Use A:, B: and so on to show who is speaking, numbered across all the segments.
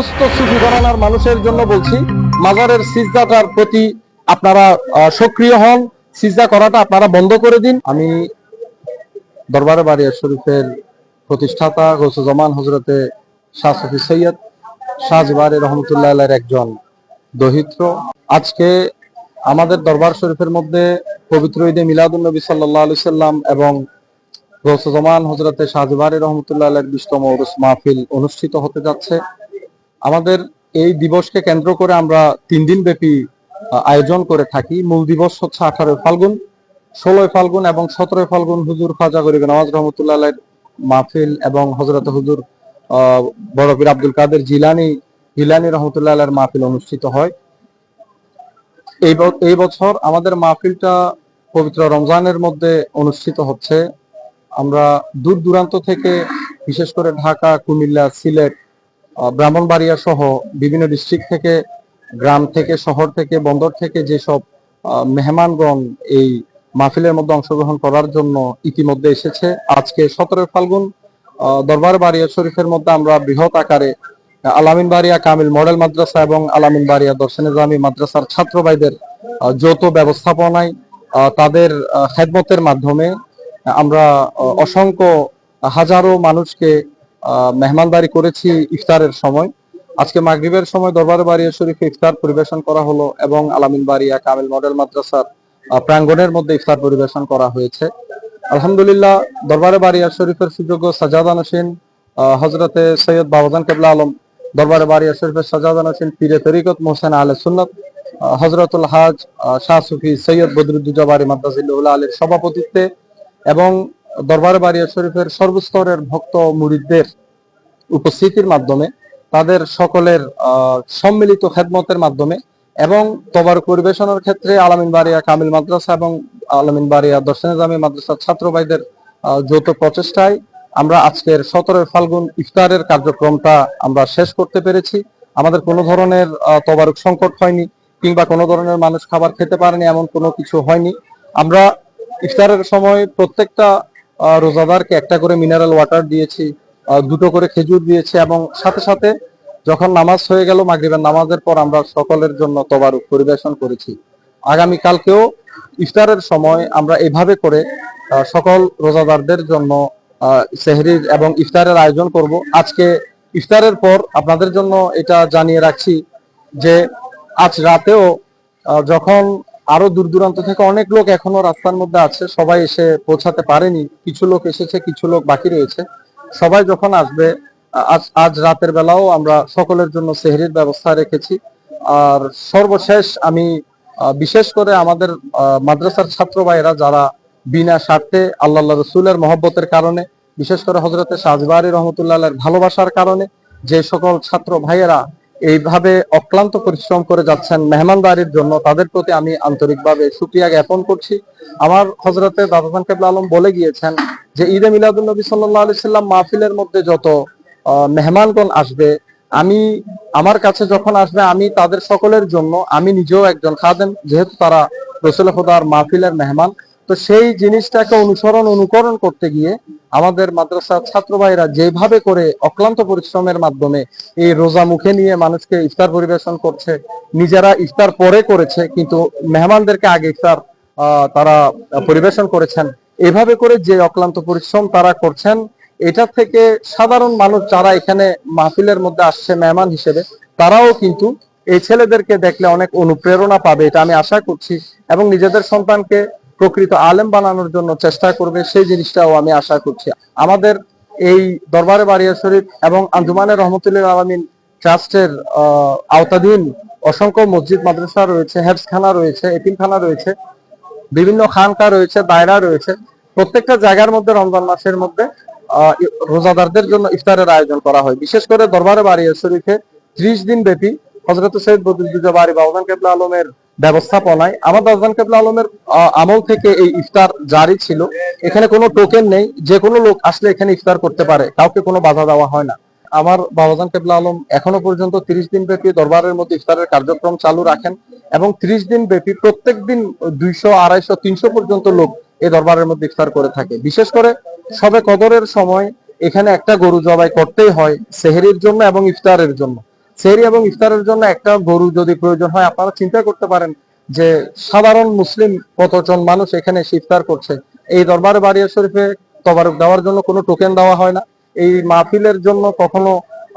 A: সমস্ত সুফি ঘরানার মানুষের জন্য বলছি, মাজারের সিজদাটার প্রতি আপনারা সক্রিয় হন, সিজদা করাটা আপনারা বন্ধ করে দিন। আমি দরবারে বাড়িয়া শরীফের প্রতিষ্ঠাতা গৌসুজ্জামান হজরতে শাহ সফি সৈয়দ শাহজবারি রহমতুল্লাহ একজন দহিত্র। আজকে আমাদের দরবার শরীফের মধ্যে পবিত্র ঈদে মিলাদুল নবী সাল্লাহ আলি সাল্লাম এবং গৌসুজ্জামান হজরতে শাহজবারি রহমতুল্লাহ বিশতম উরুস মাহফিল অনুষ্ঠিত হতে যাচ্ছে। আমাদের এই দিবসকে কেন্দ্র করে আমরা তিন দিন ব্যাপী আয়োজন করে থাকি। মূল দিবস হচ্ছে আঠারোই ফাল্গুন, ষোলোই ফাল্গুন এবং সতেরোই ফাল্গুন হুজুর খাজা গরিব নওয়াজ রহমতুল্লাহ মাহফিল এবং হজরত হুজুর বড় পীর আব্দুল কাদের জিলানি জিলানি রহমতুল্লাহ মাহফিল অনুষ্ঠিত হয়। এই এই বছর আমাদের মাহফিলটা পবিত্র রমজানের মধ্যে অনুষ্ঠিত হচ্ছে। আমরা দূর দূরান্ত থেকে, বিশেষ করে ঢাকা, কুমিল্লা, সিলেট ব্রাহ্মণবাড়িয়া সহ বিভিন্ন ডিস্ট্রিক্ট থেকে, গ্রাম থেকে, শহর থেকে, বন্দর থেকে যেসব মেহমানগণ এই মাহফিলের মধ্যে অংশগ্রহণ করার জন্য ইতিমধ্যে এসেছে। আজকে সতেরো ফাল্গুন দরবার বাড়িয়া শরীফের মধ্যে আমরা বৃহৎ আকারে আলামিন বাড়িয়া কামিল মডেল মাদ্রাসা এবং আলামিন বাড়িয়া দর্শনে জামি মাদ্রাসার ছাত্র ভাইদের যৌথ ব্যবস্থাপনায় তাদের খেদমতের মাধ্যমে আমরা অসংখ্য হাজারো মানুষকে মেহমানদারি করেছি ইফতারের সময়। আজকে মাগরিবের সময় দরবার বাড়িয়া শরীফে ইফতার পরিবেশন করা হলো এবং আলামিন বাড়িয়া কামিল মডেল মাদ্রাসার প্রাঙ্গণের মধ্যে ইফতার পরিবেশন করা হয়েছে। আলহামদুলিল্লাহ, দরবারে বাড়িয়া শরীফের সুযোগ্য সাজাদান হোসেন হজরতে সৈয়দ বাবাজান কেবলা আলম, দরবারে বাড়িয়া শরীফের সাজাদান হোসেন, পীরে তরিকত মোহসেন আলে সুন্নত হজরতুল হাজ শাহ সুফি সৈয়দ বদরুদ্দুজাবারি মাদ্রাজিল্লাহ আলীর সভাপতিত্বে এবং দরবারে বাড়িয়া শরীফের সর্বস্তরের ভক্ত মুরিদদের উপস্থিতির মাধ্যমে, তাদের সকলের সম্মিলিত খেদমতের মাধ্যমে এবং তবার পরিবেশনের ক্ষেত্রে আলামিন বাড়িয়া কামিল মাদ্রাসা এবং আলামিন বাড়িয়া দর্শনে জামি মাদ্রাসার ছাত্র ভাইদের যৌথ প্রচেষ্টায় আমরা আজকের সতেরোই ফাল্গুন ইফতারের কার্যক্রমটা আমরা শেষ করতে পেরেছি। আমাদের কোনো ধরনের তবারক সংকট হয়নি কিংবা কোনো ধরনের মানুষ খাবার খেতে পারেনি, এমন কোনো কিছু হয়নি। আমরা ইফতারের সময় প্রত্যেকটা রোজাদারকে একটা করে মিনারেল ওয়াটার দিয়েছি দুটো করে খেজুর দিয়েছি এবং সাথে সাথে যখন নামাজ হয়ে গেল মাগরিবের নামাজের পর আমরা সকলের জন্য তবারুক পরিবেশন করেছি। আগামী কালকেও ইফতারের সময় আমরা এভাবে করে সকল রোজাদারদের জন্য সেহরির এবং ইফতারের আয়োজন করব। আজকে ইফতারের পর আপনাদের জন্য এটা জানিয়ে রাখছি যে আজ রাতেও যখন আরও দূর দূরান্ত থেকে অনেক লোক এখনও রাস্তার মধ্যে আছে। সবাই এসে পৌঁছাতে পারেনি। কিছু লোক এসেছে, কিছু লোক বাকি রয়েছে। সবাই যখন আসবে, আজ আজ রাতের বেলাও আমরা সকলের জন্য সেহরির ব্যবস্থা রেখেছি। আর সর্বশেষ আমি বিশেষ করে আমাদের মাদ্রাসার ছাত্র ভাইয়েরা যারা বিনা স্বার্থে আল্লাহ রসুলের মহব্বতের কারণে, বিশেষ করে হজরতে শাহজবারি রহমতুল্লাহ ভালোবাসার কারণে, যে সকল ছাত্র ভাইয়েরা এইভাবে অক্লান্ত পরিশ্রম করে যাচ্ছেন মেহমানদারির জন্য, তাদের প্রতি আমি আন্তরিকভাবে সুক্রিয়া জ্ঞাপন করছি। আমার হজরতে দাদাজান কেবলা আলম বলে গিয়েছেন যে, ঈদে মিলাদুল নবী সাল্লাহ আলি সাল্লাম মাহফিলের মধ্যে যত মেহমানগণ আসবে, আমি, আমার কাছে যখন আসবে, আমি তাদের সকলের জন্য, আমি নিজেও একজন খাদেম, যেহেতু তারা রসুল খোদার মাহফিলের মেহমান তো সেই জিনিসটাকে অনুসরণ, অনুকরণ করতে গিয়ে আমাদের মাদ্রাসার ছাত্র ভাইরা যেভাবে করে অক্লান্ত পরিশ্রমের মাধ্যমে এই রোজা মুখে নিয়ে মানুষকে ইফতার পরিবেশন করছে, নিজেরা ইফতার পরে করেছে, কিন্তু মেহমানদেরকে আগে ইফতার তারা পরিবেশন করেছেন, এভাবে করে যে অক্লান্ত পরিশ্রম তারা করছেন, এটা থেকে সাধারণ মানুষ যারা এখানে মাহফিলের মধ্যে আসছে মেহমান হিসেবে, তারাও কিন্তু এই ছেলেদেরকে দেখলে অনেক অনুপ্রেরণা পাবে, এটা আমি আশা করছি, এবং নিজেদের সন্তানকে প্রকৃত আলেম বানানোর জন্য চেষ্টা করবে, সেই জিনিসটাও আমি আশা করছি। আমাদের এই দরবারে বাড়িয়া শরীফ এবং আঞ্জুমানের রহমতুল্লাহ আলমিন ট্রাস্টের আওতাধীন অসংখ্য মসজিদ, মাদ্রাসা রয়েছে হেফসখানা রয়েছে, এতিমখানা রয়েছে, বিভিন্ন খানকা রয়েছে, দায়রা রয়েছে। প্রত্যেকটা জায়গার মধ্যে রমজান মাসের মধ্যে রোজাদারদের জন্য ইফতারের আয়োজন করা হয়। বিশেষ করে দরবারে বাড়িয়া শরীফে ত্রিশ দিন ব্যাপী হজরত সৈয়দ বদরুদ্দুজা বাড়ি বাউজান কেবলা আলমের ব্যবস্থাপনায়, আমার দাউজান কেবলা আলমের আমল থেকে এই ইফতার জারি ছিল। এখানে কোনো টোকেন নেই, যে কোনো লোক আসলে এখানে ইফতার করতে পারে, কাউকে কোনো বাধা দেওয়া হয় না। আমার বাবাজান কেবলা আলম এখনও পর্যন্ত তিরিশ দিন ব্যাপী দরবারের মধ্যে ইফতারের কার্যক্রম চালু রাখেন এবং ত্রিশ দিন ব্যাপী প্রত্যেক দিন দুইশো, আড়াইশো, তিনশো পর্যন্ত লোক এই দরবারের মধ্যে ইফতার করে থাকে। বিশেষ করে সবে কদরের সময় এখানে একটা গরু জবাই করতেই হয়, সেহেরির জন্য এবং ইফতারের জন্য। সেহরি এবং ইফতারের জন্য একটা গরু যদি প্রয়োজন হয়, আপনারা চিন্তা করতে পারেন যে সাধারণ মুসলিম কতজন মানুষ এখানে এসে ইফতার করছে। এই দরবারে বাড়িয়া শরীফে তবারক দেওয়ার জন্য কোনো টোকেন দেওয়া হয় না। এই মাহফিলের জন্য কখনো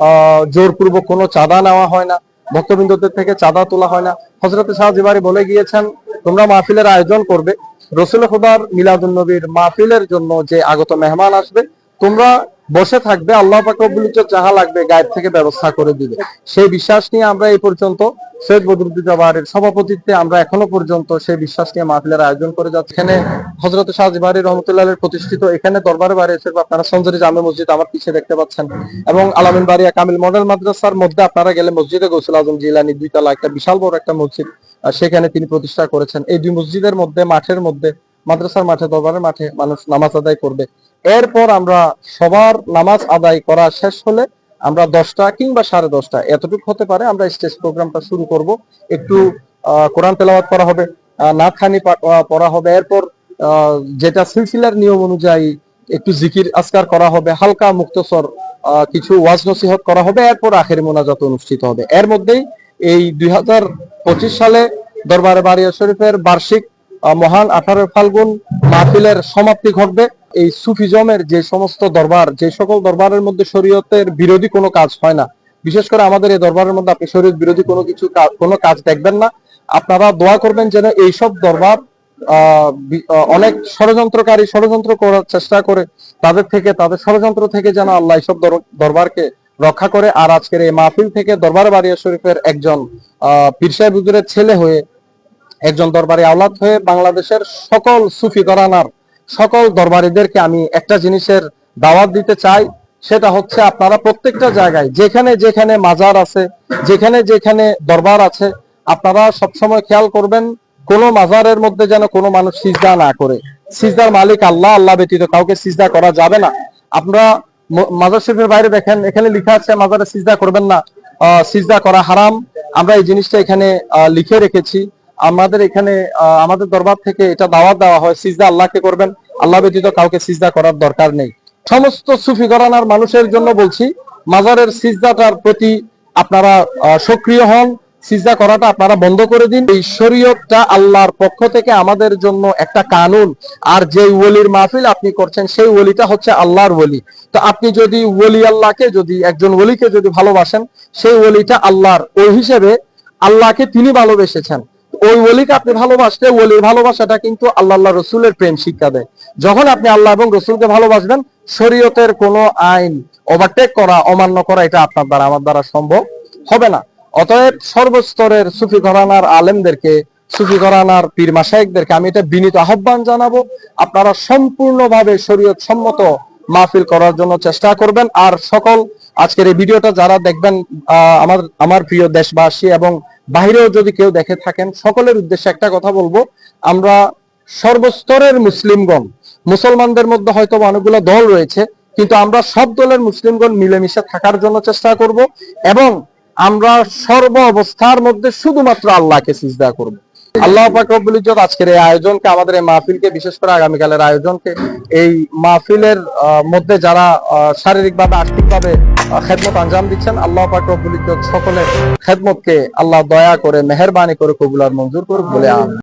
A: আহ জোরপূর্বক কোনো চাঁদা নেওয়া হয় না। ভক্তবৃন্দদের থেকে চাঁদা তোলা হয় না। হজরত শাহজিবারি বলে গিয়েছেন, তোমরা মাহফিলের আয়োজন করবে। রসুল খুদার মিলাদুল নবীর মাহফিলের জন্য যে আগত মেহমান আসবে, তোমরা বসে থাকবে, আল্লাহ পাক যাহা লাগবে গায়েব থেকে ব্যবস্থা করে দিবে। সেই বিশ্বাস নিয়ে আমরা এই পর্যন্ত সৈয়দ বদরুদ্দুজাবারের সভাপতিত্বে আমরা এখনও পর্যন্ত সেই বিশ্বাস নিয়ে মাহফিলের আয়োজন করে যাচ্ছি। এখানে হজরত শাহজিবারি রহমতুল্লাহ প্রতিষ্ঠিত, এখানে দরবারে বাড়ি এসে আপনারা সঞ্জরি জামে মসজিদ আমার পিছিয়ে দেখতে পাচ্ছেন। এবং আলামিন বাড়িয়া কামিল মডেল মাদ্রাসার মধ্যে আপনারা গেলে মসজিদে গৌসুল আজম জিলানি দুইতলা একটা বিশাল বড় একটা মসজিদ সেখানে তিনি প্রতিষ্ঠা করেছেন। এই দুই মসজিদের মধ্যে, মাঠের মধ্যে মাদ্রাসার মাঠে দরবারের মাঠে মানুষ নামাজ আদায় করবে। এরপর আমরা সবার নামাজ আদায় করা শেষ হলে আমরা দশটা কিংবা সাড়ে দশটা এতটুকু হতে পারে আমরা স্টেজ প্রোগ্রামটা শুরু করব। একটু কোরআন তেলাওয়াত করা হবে আহ, নাতখানি পড়া হবে। এরপর যেটা সিলসিলার নিয়ম অনুযায়ী একটু জিকির আজকার করা হবে হালকা মুক্তসর কিছু ওয়াজ নসিহত করা হবে। এরপর আখের মোনাজাত অনুষ্ঠিত হবে। এর মধ্যেই এই দুই হাজার পঁচিশ সালে দরবারে বাড়িয়া শরীফের বার্ষিক মহান আঠারো ফাল্গুন মাহফিলের সমাপ্তি ঘটবে। এই সুফিজমের যে সমস্ত দরবার, যে সকল দরবারের মধ্যে শরীয়তের বিরোধী কোনো কাজ হয় না। বিশেষ করে আমাদের এই দরবারের মধ্যে আপনি শরীয়ত বিরোধী কোনো কিছু কোনো কাজ দেখবেন না। আপনারা দোয়া করবেন যেন এইসব দরবার অনেক ষড়যন্ত্রকারী ষড়যন্ত্র করার চেষ্টা করে তাদের থেকে, তাদের ষড়যন্ত্র থেকে যেন আল্লাহ এইসব দর- দরবারকে রক্ষা করে। আর আজকের এই মাহফিল থেকে দরবার বাড়িয়া শরীফের একজন, আহ, পীর সাহেব ছেলে হয়ে একজন দরবারি আওলাদ হয়ে বাংলাদেশের সকল সুফি ঘরানার সকল দরবারিদেরকে আমি একটা জিনিসের দাওয়াত দিতে চাই, সেটা হচ্ছে আপনারা প্রত্যেকটা জায়গায়, যেখানে যেখানে মাজার আছে, যেখানে যেখানে দরবার আছে, আপনারা সবসময় খেয়াল করবেন কোনো মাজারের মধ্যে যেন কোনো মানুষ সিজদা না করে। সিজদার মালিক আল্লাহ আল্লাহ ব্যতীত কাউকে সিজদা করা যাবে না। আপনারা মাজার শরীফের বাইরে দেখেন, এখানে লেখা আছে, মাজারে সিজদা করবেন না। সিজদা করা হারাম। আমরা এই জিনিসটা এখানে লিখে রেখেছি। আমাদের এখানে আমাদের দরবার থেকে এটা দাওয়াত দেওয়া হয়, সিজদা আল্লাহকে করবেন। আল্লাহ ব্যতীত কাউকে সিজদা করার দরকার নেই। সমস্ত সুফি ঘরানার মানুষের জন্য বলছি, মাজারের সিজদাটার প্রতি আপনারা সক্রিয় হন। সিজদা করাটা আপনারা বন্ধ করে দিন। এই শরীয়তটা আল্লাহর পক্ষ থেকে আমাদের জন্য একটা কানুন। আর যে ওলির মাহফিল আপনি করছেন, সেই ওলিটা হচ্ছে আল্লাহর ওলি। তো আপনি যদি ওলি আল্লাহকে, যদি একজন ওলিকে যদি ভালোবাসেন, সেই ওলিটা আল্লাহর ওই হিসেবে আল্লাহকে তিনি ভালোবেসেছেন। ওই ওলিকে আপনি ভালোবাসলে ওলির ভালোবাসাটা কিন্তু আল্লাহ আল্লাহ রসুলের প্রেম শিক্ষা দেয়। যখন আপনি আল্লাহ এবং রসুলকে ভালোবাসবেন, শরীয়তের কোনো আইন ওভারটেক করা, অমান্য করা, এটা আপনার দ্বারা, আমার দ্বারা সম্ভব হবে না। অতএব সর্বস্তরের সুফি ঘরানার আলেমদেরকে, সুফি ঘরানার পীর মাসাইকদেরকে আমি এটা বিনীত আহ্বান জানাব। আপনারা সম্পূর্ণভাবে শরীয়ত সম্মত মাহফিল করার জন্য চেষ্টা করবেন। আর সকল আজকের এই ভিডিওটা যারা দেখবেন আমার আমার প্রিয় দেশবাসী এবং বাহিরেও যদি কেউ দেখে থাকেন, সকলের উদ্দেশ্যে একটা কথা বলব। আমরা সর্বস্তরের মুসলিমগণ, মুসলমানদের মধ্যে হয়তো অনেকগুলো দল রয়েছে, কিন্তু আমরা সব দলের মুসলিমগণ মিলেমিশে থাকার জন্য চেষ্টা করব এবং আমরা সর্ব অবস্থার মধ্যে শুধুমাত্র আল্লাহকে সিজদা করব। আল্লাহ পাক রব্বুল ইজ্জত আজকের এই আয়োজনকে, আমাদের এই মাহফিলকে, বিশেষ করে আগামীকালের আয়োজনকে, এই মাহফিলের মধ্যে যারা শারীরিক ভাবে আর্থিক ভাবে খেদমত আঞ্জাম দিচ্ছেন। আল্লাহ পাক রব্বুল ইজ্জত সকলের খেদমতকে আল্লাহ দয়া করে মেহেরবানি করে কবুলার মঞ্জুর করুক বলে আমি